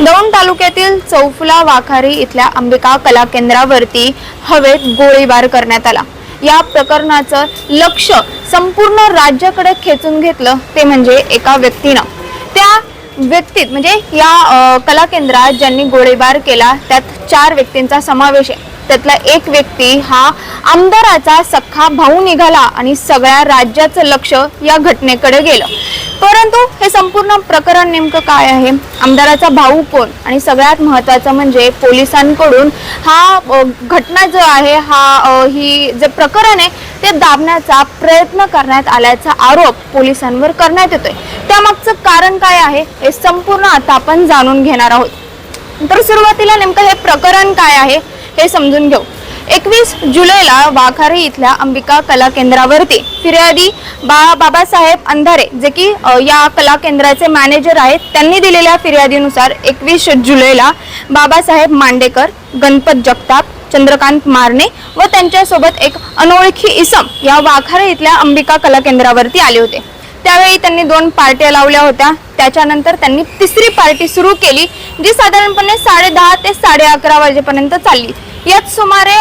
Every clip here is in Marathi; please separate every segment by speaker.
Speaker 1: दौंड तालुक्यातील चौफुला वाखारी इथल्या अंबिका कला केंद्रावरती हवेत गोळीबार करण्यात आला. या प्रकरणाचं लक्ष संपूर्ण राज्याकडे खेचून घेतलं ते म्हणजे एका व्यक्तीनं. त्या व्यक्तीत म्हणजे या कला केंद्रात ज्यांनी गोळीबार केला त्यात चार व्यक्तींचा समावेश आहे. त्यातला एक व्यक्ती हा आमदाराचा सख्खा भाऊ निघाला आणि सगळ्या राज्याचं लक्ष या घटनेकडे गेलं. परंतु हे संपूर्ण प्रकरण नेमकं काय आहे? आमदाराचा भाऊ कोण? आणि सगळ्यात महत्वाचं म्हणजे पोलिसांकडून हा घटना जो आहे हा ही जे प्रकरण आहे ते दाबण्याचा प्रयत्न करण्यात आल्याचा आरोप पोलिसांवर करण्यात येतोय. त्यामागचं कारण काय आहे हे संपूर्ण आता आपण जाणून घेणार आहोत. तर सुरुवातीला नेमकं हे प्रकरण काय आहे हे समजून घेऊ. एकवीस जुलैला वाखारी इथल्या अंबिका कला केंद्रावरती. फिर्यादी बा बाबासाहेब अंधारे जे की या कला केंद्राचे मॅनेजर आहेत त्यांनी दिलेल्या फिर्यादीनुसार एकवीस जुलैला बाबासाहेब मांडेकर गणपत जगताप चंद्रकांत मारणे व त्यांच्यासोबत एक अनोळखी इसम या वाघारे इथल्या अंबिका कला केंद्रावरती आले होते. त्यावेळी त्यांनी दोन पार्ट्या लावल्या होत्या. त्याच्यानंतर त्यांनी तिसरी पार्टी सुरू केली. जी साधारणपणे साडे दहा ते साडे अकरा वाजेपर्यंत चालली. यात सुमारे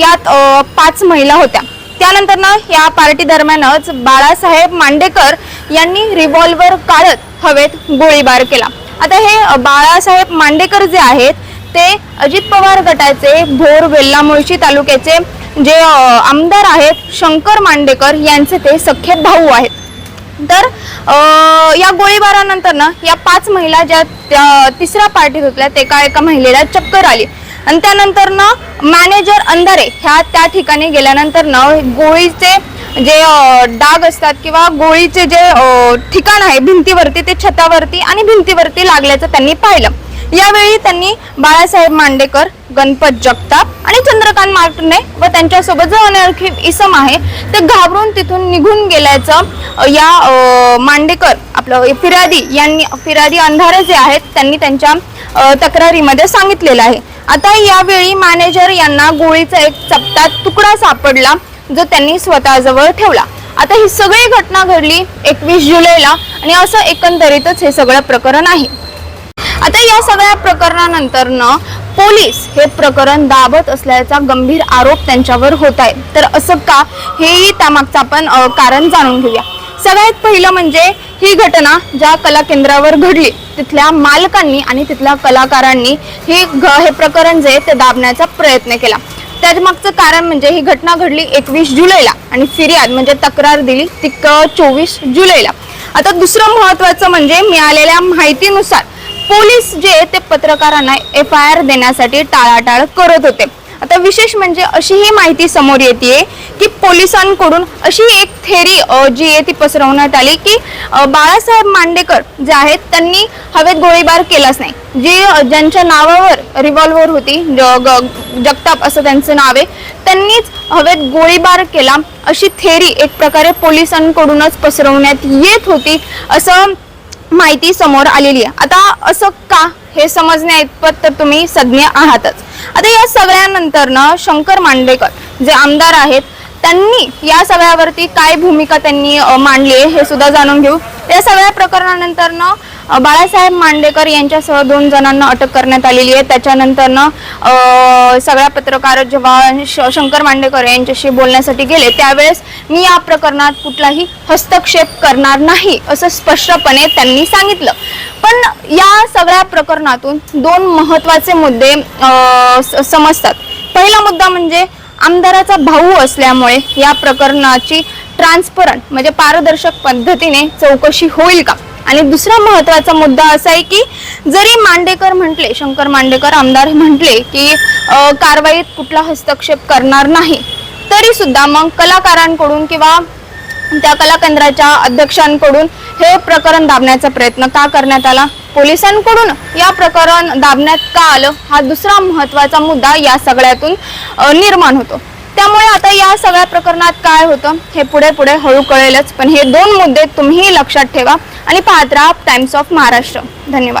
Speaker 1: यात पाच महिला होत्या. त्यानंतर ना या पार्टी दरम्यानच बाळासाहेब मांडेकर यांनी रिव्हॉल्वर काढत हवेत गोळीबार केला. आता हे बाळासाहेब मांडेकर जे आहेत ते अजित पवार गटाचे भोर वेल्ला मुळशी तालुक्याचे जे आमदार आहेत शंकर मांडेकर यांचे ते सख्खे भाऊ आहेत. तर या गोळीबारानंतर ना या पाच महिला ज्या तिसऱ्या पार्टीत होत्या ते एका एका महिलेला चक्कर आली. आणि त्यानंतर ना मॅनेजर अंधारे ह्या त्या ठिकाणी गेल्यानंतर ना गोळीचे जे डाग असतात किंवा गोळीचे जे ठिकाण आहे भिंतीवरती ते छतावरती आणि भिंतीवरती लागल्याचं त्यांनी पाहिलं. यावेळी त्यांनी बाळासाहेब मांडेकर गणपत जगताप आणि चंद्रकांत मार्टने व त्यांच्यासोबत जो अनोळखी इसम आहे ते घाबरून तिथून निघून गेल्याचं या मांडेकर आपलं फिर्यादी यांनी फिर्यादी अंधारे जे आहेत त्यांनी त्यांच्या तक्रारीमध्ये सांगितलेलं आहे. आता यावेळी मॅनेजर यांना गोळीचा एक चपटा तुकडा सापडला जो त्यांनी स्वतःजवळ ठेवला. आता ही सगळी घटना घडली एकवीस जुलैला आणि असं एकंदरीतच हे सगळं प्रकरण आहे. आता या सगळ्या प्रकरणानंतर पोलीस हे प्रकरण दाबत असल्याचा गंभीर आरोप त्यांच्यावर होत आहे. तर असं का? हेही त्यामागचं आपण कारण जाणून घेऊया. सगळ्यात पहिलं म्हणजे ही घटना ज्या कला केंद्रावर घडली तिथल्या मालकांनी आणि तिथल्या कलाकारांनी ही घ- हे प्रकरण जे ते दाबण्याचा प्रयत्न केला. त्यामागचं कारण म्हणजे ही घटना घडली एकवीस जुलैला आणि फिर्याद म्हणजे तक्रार दिली ती चोवीस जुलैला. आता दुसरं महत्वाचं म्हणजे मिळालेल्या माहितीनुसार पोलीस जे आहे ते पत्रकारांना एफ आय आर देण्यासाठी टाळाटाळ करत होते. आता विशेष म्हणजे अशी ही माहिती समोर येते की पोलिसांकडून अशी एक थेरी जी आहे ती पसरवण्यात आली की बाळासाहेब मांडेकर जे आहेत त्यांनी हवेत गोळीबार केलाच नाही. जे ज्यांच्या नावावर रिव्हॉल्वर होती जग जगताप असं त्यांचं नाव आहे त्यांनीच हवेत गोळीबार केला. अशी थेरी एक प्रकारे पोलिसांकडूनच पसरवण्यात येत होती असं माहिती समोर आलेली आहे. आता असं का हे समजण्या इतपत तर तुम्ही सज्ञ आहातच. आता या सगळ्यानंतर ना शंकर मांडलेकर जे आमदार आहेत त्यांनी या सगळ्यावरती काय भूमिका त्यांनी मांडली आहे हे सुद्धा जाणून घेऊ. या सगळ्या प्रकरणानंतर ना बाळासाहेब मांडेकर यांच्यासह दोन जणांना अटक करण्यात आलेली आहे. त्याच्यानंतरनं सगळ्या पत्रकार जेव्हा श- शंकर मांडेकर यांच्याशी बोलण्यासाठी गेले त्यावेळेस मी या प्रकरणात कुठलाही हस्तक्षेप करणार नाही असं स्पष्टपणे त्यांनी सांगितलं. पण या सगळ्या प्रकरणातून दोन महत्त्वाचे मुद्दे स- समजतात. पहिला मुद्दा म्हणजे आमदाराचा भाऊ असल्यामुळे या प्रकरणाची ट्रान्सपरंट म्हणजे पारदर्शक पद्धतीने चौकशी होईल का? आणि दुसरा महत्त्वाचा मुद्दा असा आहे की जरी मांडेकर म्हटले शंकर मांडेकर आमदार म्हटले की कारवाईत कुठला हस्तक्षेप करणार नाही तरी सुद्धा मग कलाकारांकडून किंवा त्या कला केंद्राच्या अध्यक्षांकडून हे प्रकरण दाबण्याचा प्रयत्न का करण्यात आला? पोलिसांकडून या प्रकरण दाबण्यात का आलं? हा दुसरा महत्त्वाचा मुद्दा या सगळ्यातून निर्माण होतो. त्यामुळे आता या सगळ्या प्रकरणात काय होतं हे पुढे पुढे हळू कळेलच. पण हे दोन मुद्दे तुम्ही लक्षात ठेवा आणि पाहत राहा टाइम्स ऑफ महाराष्ट्र धन्यवाद.